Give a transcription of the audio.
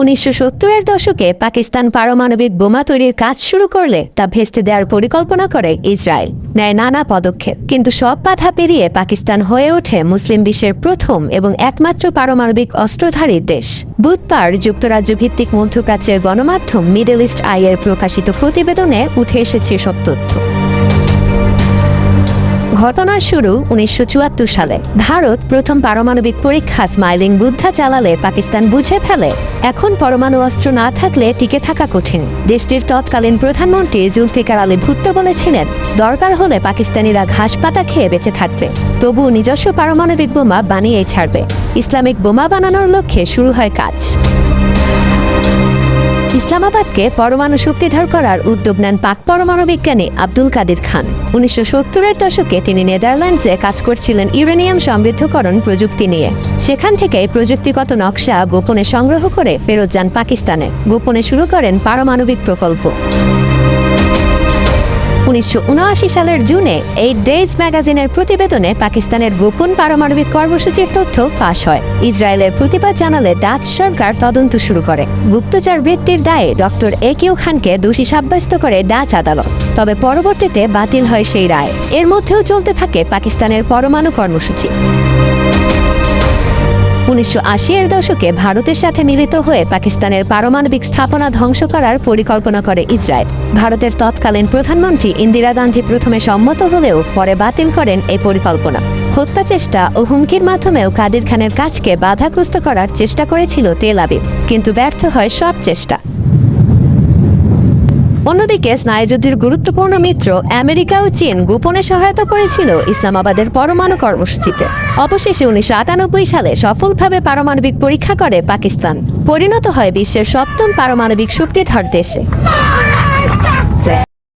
উনিশশো সত্তরের দশকে পাকিস্তান পারমাণবিক বোমা তৈরির কাজ শুরু করলে তা ভেস্তে দেওয়ার পরিকল্পনা করে ইসরায়েল, নেয় নানা পদক্ষেপ। কিন্তু সব বাধা পেরিয়ে পাকিস্তান হয়ে ওঠে মুসলিম বিশ্বের প্রথম এবং একমাত্র পারমাণবিক অস্ত্রধারী দেশ। বুধবার যুক্তরাজ্য ভিত্তিক মধ্যপ্রাচ্যের গণমাধ্যম মিডল ইস্ট আইয়ের প্রকাশিত প্রতিবেদনে উঠে এসেছে সব তথ্য। ঘটনার শুরু উনিশশো চুয়াত্তর সালে। ভারত প্রথম পারমাণবিক পরীক্ষা স্মাইলিং বুদ্ধা চালালে পাকিস্তান বুঝে ফেলে এখন পরমাণু অস্ত্র না থাকলে টিকে থাকা কঠিন। দেশটির তৎকালীন প্রধানমন্ত্রী জুলফিকার আলী ভুট্টো বলেছিলেন, দরকার হলে পাকিস্তানিরা ঘাস পাতা খেয়ে বেঁচে থাকবে। তবু নিজস্ব পারমাণবিক বোমা বানিয়েই ছাড়বে। ইসলামিক বোমা বানানোর লক্ষ্যে শুরু হয় কাজ। ইসলামাবাদকে পরমাণু শক্তিধর করার উদ্যোগ নেন পাক পরমাণু বিজ্ঞানী আব্দুল কাদির খান। উনিশশো সত্তরের দশকে তিনি নেদারল্যান্ডসে কাজ করছিলেন ইউরেনিয়াম সমৃদ্ধকরণ প্রযুক্তি নিয়ে। সেখান থেকে প্রযুক্তিগত নকশা গোপনে সংগ্রহ করে ফেরত যান পাকিস্তানে। গোপনে শুরু করেন পারমাণবিক প্রকল্প। উনিশশো উনআশি সালের জুনে এই ডেজ ম্যাগাজিনের প্রতিবেদনে পাকিস্তানের গোপন পারমাণবিক কর্মসূচির তথ্য ফাঁস হয়। ইসরায়েলের প্রতিবাদ জানালে ডাচ সরকার তদন্ত শুরু করে। গুপ্তচর বৃত্তির দায়ে ডক্টর এ কিউ খানকে দোষী সাব্যস্ত করে ডাচ আদালত। তবে পরবর্তীতে বাতিল হয় সেই রায়। এর মধ্যেও চলতে থাকে পাকিস্তানের পরমাণু কর্মসূচি। উনিশশো আশি এর দশকে ভারতের সাথে মিলিত হয়ে পাকিস্তানের পারমাণবিক স্থাপনা ধ্বংস করার পরিকল্পনা করে ইসরায়েল। ভারতের তৎকালীন প্রধানমন্ত্রী ইন্দিরা গান্ধী প্রথমে সম্মত হলেও পরে বাতিল করেন এই পরিকল্পনা। হত্যা চেষ্টা ও হুমকির মাধ্যমেও কাদির খানের কাজকে বাধাগ্রস্ত করার চেষ্টা করেছিল তেল আবিব, কিন্তু ব্যর্থ হয় সব চেষ্টা। অন্যদিকে স্নায়ুযুদ্ধের গুরুত্বপূর্ণ মিত্র আমেরিকা ও চীন গোপনে সহায়তা করেছিল ইসলামাবাদের পরমাণু কর্মসূচিতে। অবশেষে উনিশশো আটানব্বই সালে সফলভাবে পারমাণবিক পরীক্ষা করে পাকিস্তান। পরিণত হয় বিশ্বের সপ্তম পারমাণবিক শক্তিধর দেশে।